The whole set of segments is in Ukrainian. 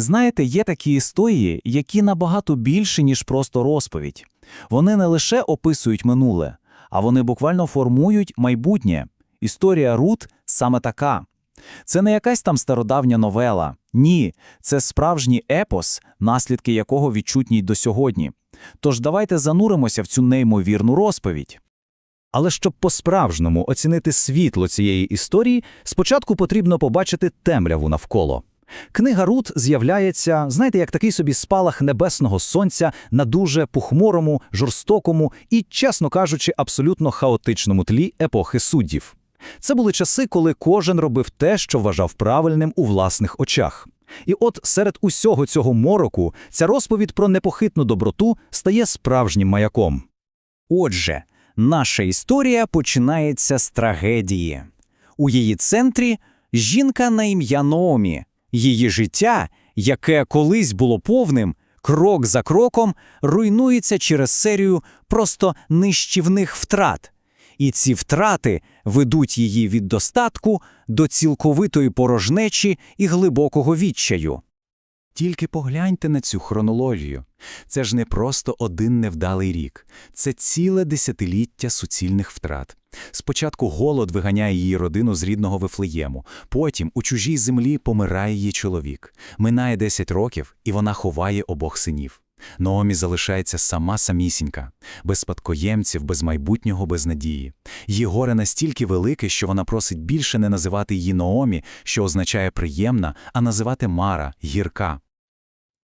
Знаєте, є такі історії, які набагато більше, ніж просто розповідь. Вони не лише описують минуле, а вони буквально формують майбутнє. Історія Рут саме така. Це не якась там стародавня новела. Ні, це справжній епос, наслідки якого відчутні до сьогодні. Тож давайте зануримося в цю неймовірну розповідь. Але щоб по-справжньому оцінити світло цієї історії, спочатку потрібно побачити темряву навколо. Книга Рут з'являється, знаєте, як такий собі спалах небесного сонця на дуже похмурому, жорстокому і, чесно кажучи, абсолютно хаотичному тлі епохи суддів. Це були часи, коли кожен робив те, що вважав правильним у власних очах. І от серед усього цього мороку ця розповідь про непохитну доброту стає справжнім маяком. Отже, наша історія починається з трагедії. У її центрі жінка на ім'я Наомі. Її життя, яке колись було повним, крок за кроком руйнується через серію просто нищівних втрат. І ці втрати ведуть її від достатку до цілковитої порожнечі і глибокого відчаю. Тільки погляньте на цю хронологію. Це ж не просто один невдалий рік, це ціле десятиліття суцільних втрат. Спочатку голод виганяє її родину з рідного Вифлеєму, потім у чужій землі помирає її чоловік. Минає 10 років, і вона ховає обох синів. Наомі залишається сама самісінька, без спадкоємців, без майбутнього, без надії. Її горе настільки велике, що вона просить більше не називати її Наомі, що означає приємна, а називати Мара, гірка.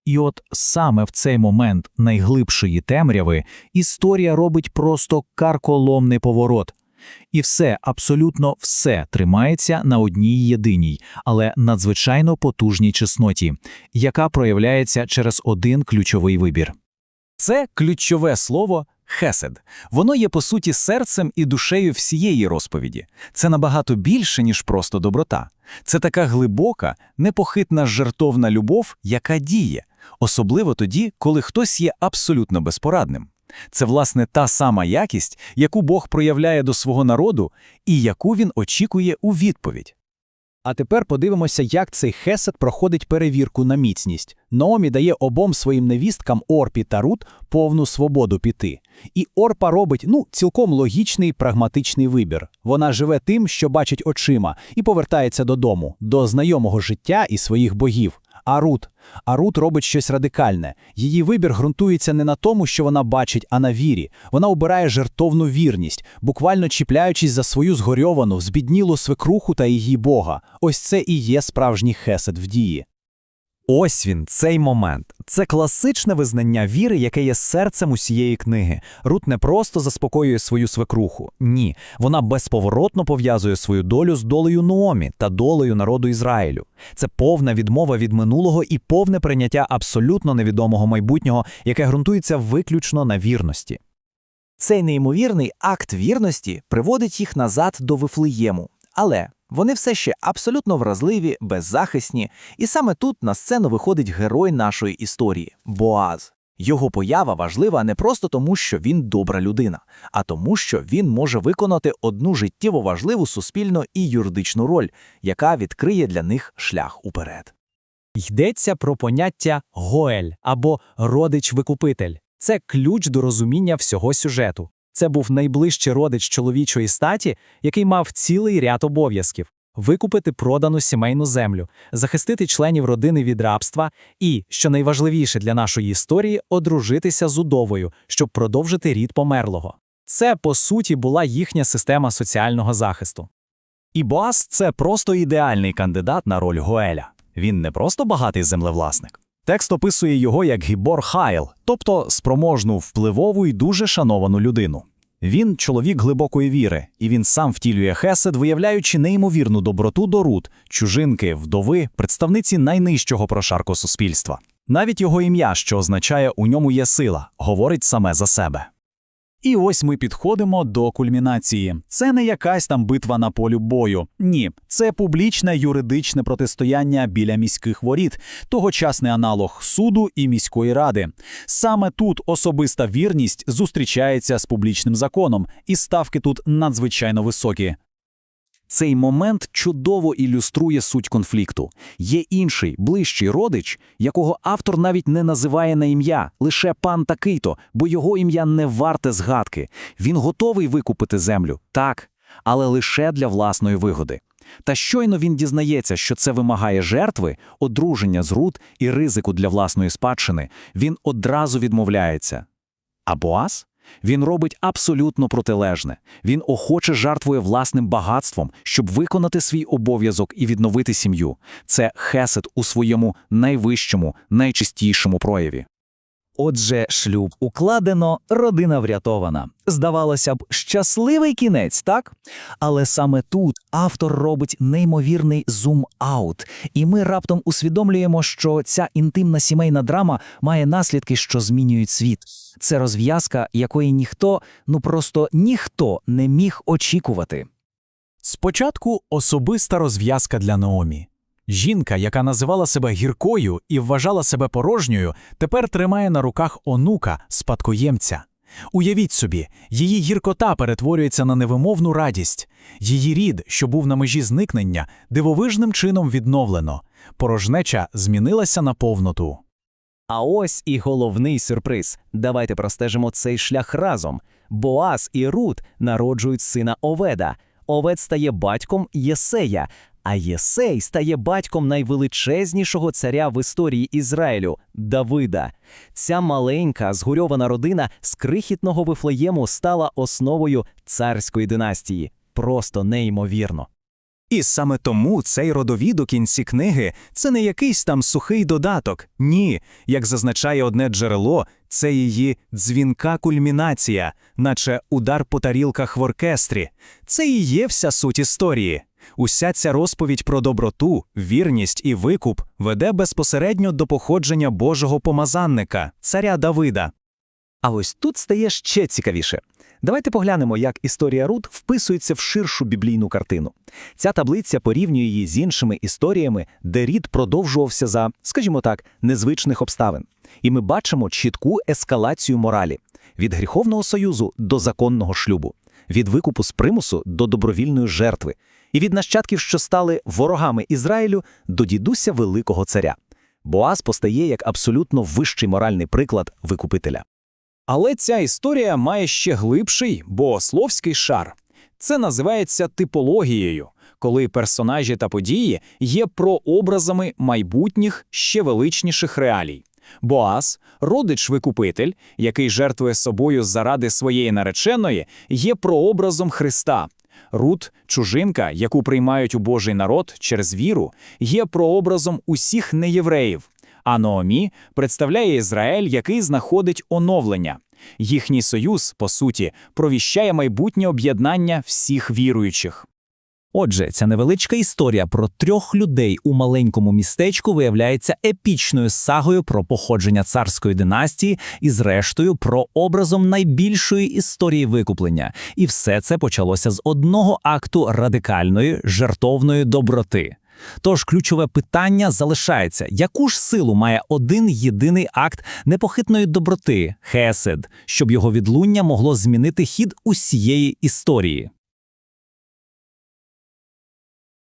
І от саме в цей момент найглибшої темряви історія робить просто карколомний поворот. І все, абсолютно все тримається на одній єдиній, але надзвичайно потужній чесноті, яка проявляється через один ключовий вибір. Це ключове слово хесед. Воно є по суті серцем і душею всієї розповіді. Це набагато більше, ніж просто доброта. Це така глибока, непохитна жертовна любов, яка діє, особливо тоді, коли хтось є абсолютно безпорадним. Це, власне, та сама якість, яку Бог проявляє до свого народу і яку він очікує у відповідь. А тепер подивимося, як цей хесед проходить перевірку на міцність. Наомі дає обом своїм невісткам Орпі та Рут повну свободу піти. І Орпа робить ну, цілком логічний прагматичний вибір. Вона живе тим, що бачить очима, і повертається додому, до знайомого життя і своїх богів. А Рут? А Рут робить щось радикальне. Її вибір ґрунтується не на тому, що вона бачить, а на вірі. Вона обирає жертовну вірність, буквально чіпляючись за свою згорьовану, збіднілу свекруху та її Бога. Ось це і є справжній хесед в дії. Ось він, цей момент. Це класичне визнання віри, яке є серцем усієї книги. Рут не просто заспокоює свою свекруху. Ні, вона безповоротно пов'язує свою долю з долею Нуомі та долею народу Ізраїлю. Це повна відмова від минулого і повне прийняття абсолютно невідомого майбутнього, яке ґрунтується виключно на вірності. Цей неймовірний акт вірності приводить їх назад до Вифлеєму. Але вони все ще абсолютно вразливі, беззахисні, і саме тут на сцену виходить герой нашої історії Боаз. Його поява важлива не просто тому, що він добра людина, а тому, що він може виконати одну життєво важливу суспільну і юридичну роль, яка відкриє для них шлях уперед. Йдеться про поняття Гоель або родич-викупитель. Це ключ до розуміння всього сюжету. Це був найближчий родич чоловічої статі, який мав цілий ряд обов'язків: викупити продану сімейну землю, захистити членів родини від рабства і, що найважливіше для нашої історії, одружитися з удовою, щоб продовжити рід померлого. Це, по суті, була їхня система соціального захисту. І Боас – це просто ідеальний кандидат на роль Гоеля. Він не просто багатий землевласник. Текст описує його як Гібор Хайл, тобто спроможну, впливову і дуже шановану людину. Він чоловік глибокої віри, і він сам втілює хесед, виявляючи неймовірну доброту до руд, чужинки, вдови, представниці найнижчого прошарку суспільства. Навіть його ім'я, що означає у ньому є сила, говорить саме за себе. І ось ми підходимо до кульмінації. Це не якась там битва на полю бою. Ні, це публічне юридичне протистояння біля міських воріт, тогочасний аналог суду і міської ради. Саме тут особиста вірність зустрічається з публічним законом, і ставки тут надзвичайно високі. Цей момент чудово ілюструє суть конфлікту. Є інший, ближчий родич, якого автор навіть не називає на ім'я, лише пан такий-то, бо його ім'я не варте згадки. Він готовий викупити землю, так, але лише для власної вигоди. Та щойно він дізнається, що це вимагає жертви, одруження з Рут і ризику для власної спадщини, він одразу відмовляється. А Боас? Він робить абсолютно протилежне. Він охоче жертвує власним багатством, щоб виконати свій обов'язок і відновити сім'ю. Це хесед у своєму найвищому, найчистішому прояві. Отже, шлюб укладено, родина врятована. Здавалося б, щасливий кінець, так? Але саме тут автор робить неймовірний зум-аут, і ми раптом усвідомлюємо, що ця інтимна сімейна драма має наслідки, що змінюють світ. Це розв'язка, якої ніхто, ну просто ніхто не міг очікувати. Спочатку особиста розв'язка для Наомі. Жінка, яка називала себе гіркою і вважала себе порожньою, тепер тримає на руках онука, спадкоємця. Уявіть собі, її гіркота перетворюється на невимовну радість. Її рід, що був на межі зникнення, дивовижним чином відновлено. Порожнеча змінилася на повноту. А ось і головний сюрприз. Давайте простежимо цей шлях разом. Боаз і Рут народжують сина Оведа. Овед стає батьком Єсея, а Єсей стає батьком найвеличезнішого царя в історії Ізраїлю Давида. Ця маленька згурьована родина з крихітного Вифлеєму стала основою царської династії. Просто неймовірно. І саме тому цей родовід кінці книги це не якийсь там сухий додаток. Ні, як зазначає одне джерело, це її дзвінка кульмінація, наче удар по тарілках в оркестрі. Це і є вся суть історії. Уся ця розповідь про доброту, вірність і викуп веде безпосередньо до походження Божого помазанника, царя Давида. А ось тут стає ще цікавіше. Давайте поглянемо, як історія Рут вписується в ширшу біблійну картину. Ця таблиця порівнює її з іншими історіями, де рід продовжувався за, скажімо так, незвичних обставин. І ми бачимо чітку ескалацію моралі від гріховного союзу до законного шлюбу, від викупу з примусу до добровільної жертви, і від нащадків, що стали ворогами Ізраїлю, до дідуся великого царя. Боаз постає як абсолютно вищий моральний приклад викупителя. Але ця історія має ще глибший богословський шар. Це називається типологією, коли персонажі та події є прообразами майбутніх ще величніших реалій. Боаз, родич-викупитель, який жертвує собою заради своєї нареченої, є прообразом Христа. Рут, чужинка, яку приймають у Божий народ через віру, є прообразом усіх неєвреїв. А Ноомі представляє Ізраїль, який знаходить оновлення. Їхній союз, по суті, провіщає майбутнє об'єднання всіх віруючих. Отже, ця невеличка історія про трьох людей у маленькому містечку виявляється епічною сагою про походження царської династії і, зрештою, про образом найбільшої історії викуплення. І все це почалося з одного акту радикальної жертовної доброти. Тож ключове питання залишається: яку ж силу має один єдиний акт непохитної доброти, хесед, щоб його відлуння могло змінити хід усієї історії?